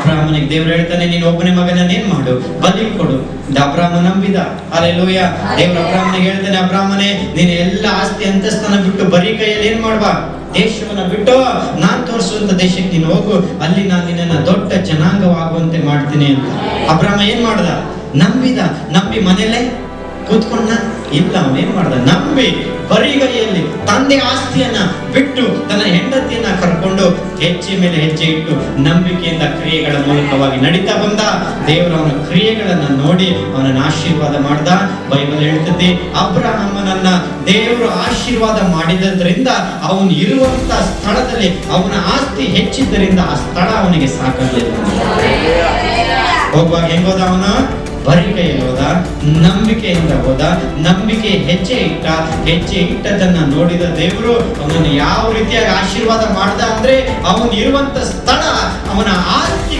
ಅಬ್ರಾಹ್ಮನಿಗೆ ದೇವ್ರು ಹೇಳ್ತಾನೆ, ನೀನು ಒಬ್ಬನೇ ಮಗನ ಏನ್ ಮಾಡು? ಬಲಿ ಕೊಡು. ಅಬ್ರಾಹ್ಮ ನಂಬಿದ. ಅಲ್ಲೆಲ್ಲೂಯ ದೇವ್ರ ಅಬ್ರಾಹ್ಮನಿಗೆ ಹೇಳ್ತಾನೆ, ಅಬ್ರಾಹ್ಮನೆ, ನೀನು ಎಲ್ಲ ಆಸ್ತಿ ಅಂತಸ್ತನ ಬಿಟ್ಟು ಬರೀ ಕೈಯಲ್ಲಿ ಏನ್ ಮಾಡ್ಬಾ? ದೇಶವನ್ನ ಬಿಟ್ಟು ನಾನ್ ತೋರಿಸುವಂತ ದೇಶಕ್ಕೆ ನೀನು ಹೋಗು. ಅಲ್ಲಿ ನಾನು ನಿನ್ನನ್ನ ದೊಡ್ಡ ಜನಾಂಗವಾಗುವಂತೆ ಮಾಡ್ತೀನಿ ಅಂತ. ಅಬ್ರಾಹ್ಮ ಏನ್ ಮಾಡ್ದ? ನಂಬಿದ. ನಂಬಿ ಮನೇಲೆ ಕೂತ್ಕೊಂಡ. ಇಲ್ಲ, ಅವನೇನ್ ಮಾಡ್ದ? ನಂಬಿ ಬರಿಗೈಯಲ್ಲಿ ತಂದೆ ಆಸ್ತಿಯನ್ನ ಬಿಟ್ಟು ತನ್ನ ಹೆಂಡತಿಯನ್ನ ಕರ್ಕೊಂಡು ಹೆಜ್ಜೆ ಮೇಲೆ ಹೆಜ್ಜೆ ಇಟ್ಟು ನಂಬಿಕೆಯಿಂದ ಕ್ರಿಯೆಗಳ ಮೂಲಕವಾಗಿ ನಡೀತಾ ಬಂದ ದೇವರು ಅವನ ಕ್ರಿಯೆಗಳನ್ನ ನೋಡಿ ಅವನನ್ನ ಆಶೀರ್ವಾದ ಮಾಡ್ದ. ಬೈಬಲ್ ಹೇಳ್ತದೆ ಅಬ್ರಹಮ್ಮನನ್ನ ದೇವರು ಆಶೀರ್ವಾದ ಮಾಡಿದ್ರಿಂದ ಅವನು ಇರುವಂತ ಸ್ಥಳದಲ್ಲಿ ಅವನ ಆಸ್ತಿ ಹೆಚ್ಚಿದ್ದರಿಂದ ಆ ಸ್ಥಳ ಅವನಿಗೆ ಸಾಕಾಗಲಿಲ್ಲ. ಹೋಗುವಾಗ ಹೆಂಗೋದ ಅವನು? ಬರಿ ಕೈಯಲ್ಲಿ ಹೋದ, ನಂಬಿಕೆಯಿಂದ ಹೋದ, ನಂಬಿಕೆ ಹೆಜ್ಜೆ ಇಟ್ಟ, ಹೆಜ್ಜೆ ಇಟ್ಟದನ್ನ ನೋಡಿದ ದೇವರು ಅವನನ್ನು ಯಾವ ರೀತಿಯಾಗಿ ಆಶೀರ್ವಾದ ಮಾಡ್ದ ಅಂದ್ರೆ ಅವನು ಇರುವಂತ ಸ್ಥಳ ಅವನ ಆಸ್ತಿಗೆ